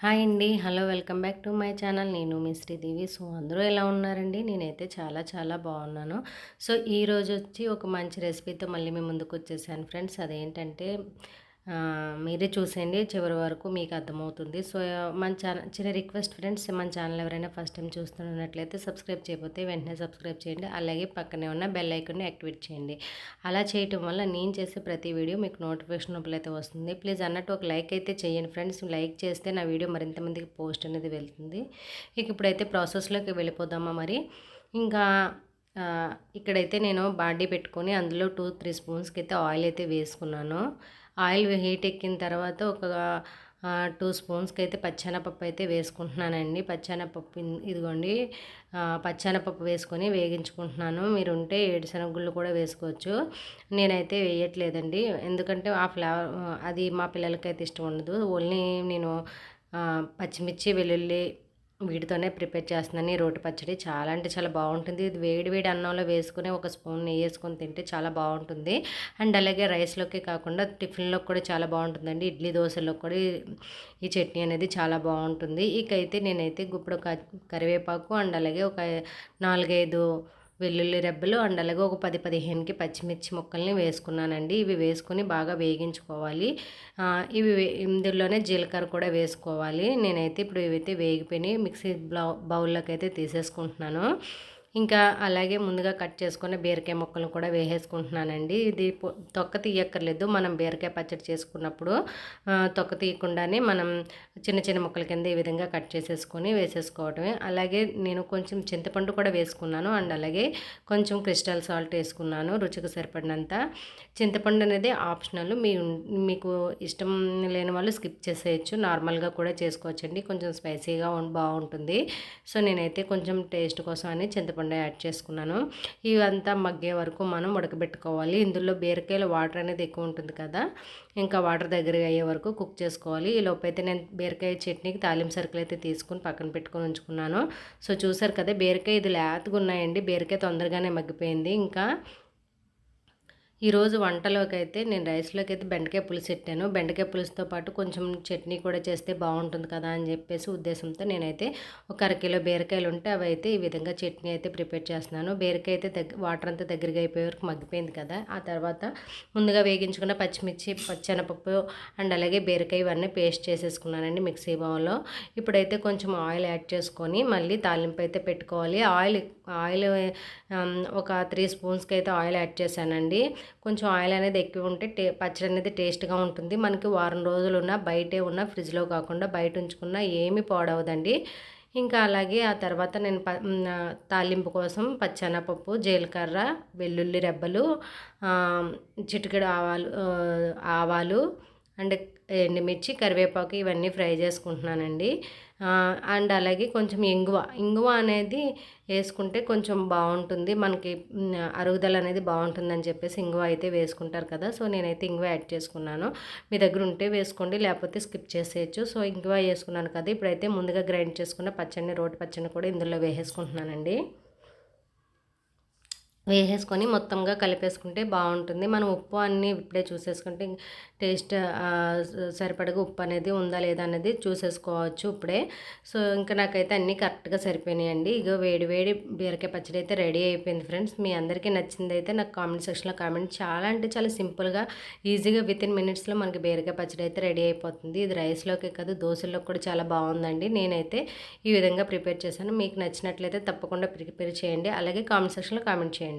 Hi అండి. Hello welcome back to my channel. నేను మీ శ్రీదేవి. సో అందరూ ఎలా ఉన్నారండి? నేనైతే చాలా చాలా బాగున్నాను. సో ఈరోజు వచ్చి ఒక మంచి రెసిపీతో మళ్ళీ మేము ముందుకు వచ్చేసాను ఫ్రెండ్స్. అదేంటంటే మీరే చూసేయండి చివరి వరకు మీకు అర్థమవుతుంది. సో మన ఛానల్ చిన్న రిక్వెస్ట్ ఫ్రెండ్స్ మన ఛానల్ ఎవరైనా ఫస్ట్ టైం చూస్తున్నట్లయితే సబ్స్క్రైబ్ చేయకపోతే వెంటనే సబ్స్క్రైబ్ చేయండి అలాగే పక్కనే ఉన్న బెల్ ఐకాన్ని యాక్టివేట్ చేయండి. అలా చేయటం వల్ల నేను చేసే ప్రతి వీడియో మీకు నోటిఫికేషన్ అయితే వస్తుంది. ప్లీజ్ అన్నట్టు ఒక లైక్ అయితే చేయండి ఫ్రెండ్స్. లైక్ చేస్తే నా వీడియో మరింత మందికి పోస్ట్ అనేది వెళ్తుంది. ఇక ఇప్పుడైతే ప్రాసెస్లోకి వెళ్ళిపోదామా మరి? ఇంకా ఇక్కడైతే నేను బాడీ పెట్టుకొని అందులో టూ త్రీ స్పూన్స్కి అయితే ఆయిల్ అయితే వేసుకున్నాను. ఆయిల్ హీట్ ఎక్కిన తర్వాత ఒక టూ స్పూన్స్కి అయితే పచ్చెనపప్పు అయితే వేసుకుంటున్నానండి. పచ్చెనపప్పు ఇదిగోండి పచ్చెనపప్పు వేసుకొని వేగించుకుంటున్నాను. మీరు ఉంటే ఏడుశనగుళ్ళు కూడా వేసుకోవచ్చు. నేనైతే వేయట్లేదండి. ఎందుకంటే ఆ ఫ్లేవర్ అది మా పిల్లలకైతే ఇష్టం ఉండదు. ఓన్లీ నేను పచ్చిమిర్చి వెల్లుల్లి వీటితోనే ప్రిపేర్ చేస్తున్నాను. ఈ రోటి పచ్చడి చాలా అంటే చాలా బాగుంటుంది. ఇది వేడి వేడి అన్నంలో వేసుకుని ఒక స్పూన్ నెయ్యి వేసుకొని తింటే చాలా బాగుంటుంది. అండ్ అలాగే రైస్లోకి కాకుండా టిఫిన్లో కూడా చాలా బాగుంటుందండి. ఇడ్లీ దోశలో కూడా ఈ- చట్నీ అనేది చాలా బాగుంటుంది. ఇకైతే నేనైతే గుప్పుడు క- కరివేపాకు అండ్ అలాగే ఒక నాలుగైదు వెల్లుల్లి రెబ్బలు అండ్ అలాగే ఒక పది పదిహేనుకి పచ్చిమిర్చి ముక్కల్ని వేసుకున్నానండి. ఇవి వేసుకొని బాగా వేగించుకోవాలి. ఇవి ఇందులోనే జీలకర్ర కూడా వేసుకోవాలి. నేనైతే ఇప్పుడు ఇవైతే వేగిపోయినాయి. మిక్సీ బ్లౌ బౌల్లోకి అయితే తీసేసుకుంటున్నాను. ఇంకా అలాగే ముందుగా కట్ చేసుకున్న బీరకాయ ముక్కలు కూడా వేసేసుకుంటున్నానండి. ఇది తొక్క తీయక్కర్లేదు. మనం బీరకాయ పచ్చడి చేసుకున్నప్పుడు తొక్క తీయకుండానే మనం చిన్న చిన్న ముక్కల కింద ఈ విధంగా కట్ చేసేసుకొని వేసేసుకోవటమే. అలాగే నేను కొంచెం చింతపండు కూడా వేసుకున్నాను. అండ్ అలాగే కొంచెం క్రిస్టల్ సాల్ట్ వేసుకున్నాను. రుచికి సరిపడినంత. చింతపండు అనేది ఆప్షనల్. మీ మీకు ఇష్టం లేని వాళ్ళు స్కిప్ చేసేయచ్చు. నార్మల్గా కూడా చేసుకోవచ్చండి. కొంచెం స్పైసీగా బాగుంటుంది. సో నేనైతే కొంచెం టేస్ట్ కోసం అని చింతపండు యాడ్ చేసుకున్నాను. ఇవంతా మగ్గే వరకు మనం ఉడకబెట్టుకోవాలి. ఇందులో బీరకాయలు వాటర్ అనేది ఎక్కువ ఉంటుంది కదా ఇంకా వాటర్ దగ్గర అయ్యే వరకు కుక్ చేసుకోవాలి. ఈ లోపైతే నేను బీరకాయ చట్నీకి తాలింపు సరుకులు అయితే తీసుకుని పక్కన పెట్టుకొని ఉంచుకున్నాను. సో చూసారు కదా బీరకాయ ఇది లేతగా ఉన్నాయండి. బీరకాయ తొందరగానే మగ్గిపోయింది. ఇంకా ఈరోజు వంటలోకి అయితే నేను రైస్లోకి అయితే బెండకాయ పులుసు పెట్టాను. బెండకాయ పులుసుతో పాటు కొంచెం చట్నీ కూడా చేస్తే బాగుంటుంది కదా అని చెప్పేసి ఉద్దేశంతో నేనైతే ఒక అరకిలో బీరకాయలు ఉంటే అవి అయితే ఈ విధంగా చట్నీ అయితే ప్రిపేర్ చేస్తున్నాను. బీరకాయ అయితే దగ్గర వాటర్ అంతా దగ్గరగా అయిపోయే వరకు మగ్గిపోయింది కదా. ఆ తర్వాత ముందుగా వేగించుకున్న పచ్చిమిర్చి పచ్చెనపప్పు అండ్ అలాగే బీరకాయ ఇవన్నీ పేస్ట్ చేసేసుకున్నానండి మిక్సీ బౌల్లో. ఇప్పుడైతే కొంచెం ఆయిల్ యాడ్ చేసుకొని మళ్ళీ తాలింపు అయితే పెట్టుకోవాలి. ఆయిల్ ఆయిల్ ఒక త్రీ స్పూన్స్కి అయితే ఆయిల్ యాడ్ చేశానండి. కొంచెం ఆయిల్ అనేది ఎక్కువ ఉంటే టే పచ్చడి అనేది టేస్ట్గా ఉంటుంది. మనకి వారం రోజులు ఉన్న బయటే ఉన్న ఫ్రిడ్జ్లో కాకుండా బయట ఉంచుకున్న ఏమీ పాడవదండి. ఇంకా అలాగే ఆ తర్వాత నేను ప తాలింపు కోసం పచ్చెనపప్పు జీలకర్ర వెల్లుల్లి రెబ్బలు చిటికెడు ఆవాలు ఆవాలు అండ్ ఎండుమిర్చి కరివేపాకు ఇవన్నీ ఫ్రై చేసుకుంటున్నానండి. అండ్ అలాగే కొంచెం ఇంగువ. ఇంగువ అనేది వేసుకుంటే కొంచెం బాగుంటుంది. మనకి అరుగుదల అనేది బాగుంటుందని చెప్పేసి ఇంగువ అయితే వేసుకుంటారు కదా. సో నేనైతే ఇంగువ యాడ్ చేసుకున్నాను. మీ దగ్గర ఉంటే వేసుకోండి లేకపోతే స్కిప్ చేసేయచ్చు. సో ఇంగువ వేసుకున్నాను కదా. ఇప్పుడైతే ముందుగా గ్రైండ్ చేసుకున్న పచ్చడిని రోటి పచ్చడిని కూడా ఇందులో వేసేసుకుంటున్నానండి. వేసేసుకొని మొత్తంగా కలిపేసుకుంటే బాగుంటుంది. మనం ఉప్పు అన్నీ ఇప్పుడే చూసేసుకుంటే టేస్ట్ సరిపడగా ఉప్పు అనేది ఉందా లేదా అనేది చూసేసుకోవచ్చు ఇప్పుడే. సో ఇంకా నాకైతే అన్నీ కరెక్ట్గా సరిపోయినాయండి. ఇక వేడి వేడి బీరకాయ పచ్చడి అయితే రెడీ అయిపోయింది ఫ్రెండ్స్. మీ అందరికీ నచ్చింది అయితే నాకు కామెంట్ సెక్షన్లో కామెంట్ చాలా అంటే చాలా సింపుల్గా ఈజీగా విత్ ఇన్ మినిట్స్లో మనకి బీరకాయ పచ్చడి అయితే రెడీ అయిపోతుంది. ఇది రైస్లోకే కాదు దోశల్లో కూడా చాలా బాగుందండి. నేనైతే ఈ విధంగా ప్రిపేర్ చేశాను. మీకు నచ్చినట్లయితే తప్పకుండా ప్రిపేర్ చేయండి. అలాగే కామెంట్ సెక్షన్లో కామెంట్ చేయండి.